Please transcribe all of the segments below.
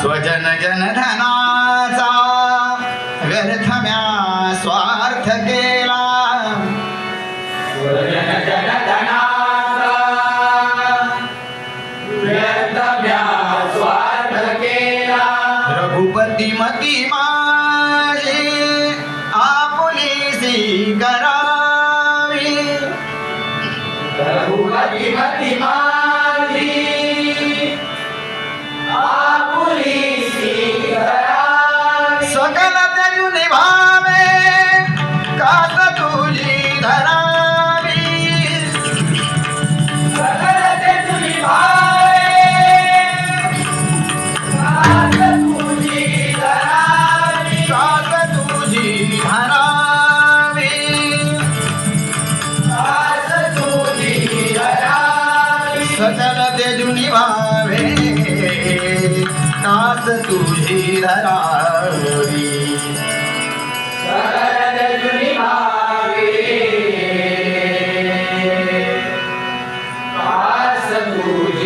स्वजन व्यर्थ म्या स्वार्थ केला स्वजन म्या स्वार्थ केला रघुपती मती माझी आपुलीसी करावी रघुपती मती तुझी धरावी सकल ते तुझी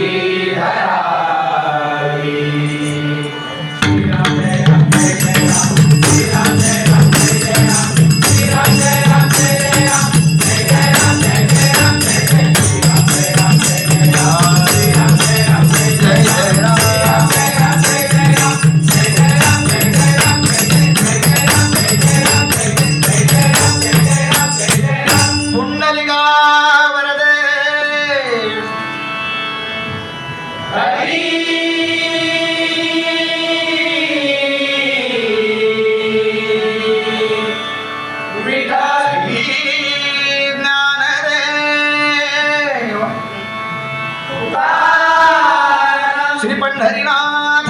पंढरीनाथ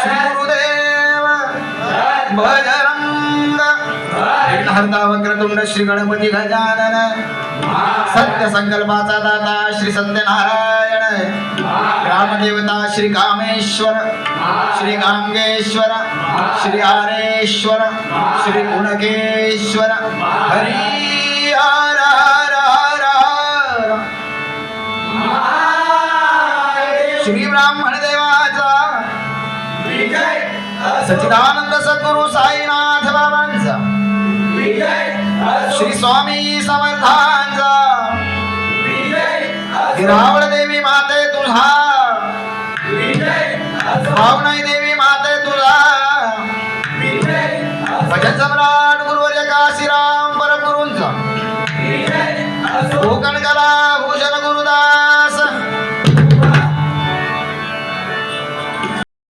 श्री गुरुदेव भजरंग विघ्नहर्ता श्री गणपती गजानन सत्य संकल्पाचा दाता श्री सत्यनारायण। ग्रामदेवता श्री कामेश्वर श्री गांगेश्वर श्री हरेश्वर श्री गुणकेश्वर। हरी हर हर हर। श्री ब्राह्मण देवाचा। सच्चिदानंद सद्गुरु साईनाथ बाबांचा। श्री स्वामी समर्थांचा। गिरावळ देवी माते तुझा भावनाई देवी माते तुझा विजय भजन सम्राट गुरुवर्य काशीराम परमगुरूंचा. गुरुंचा कोकण कला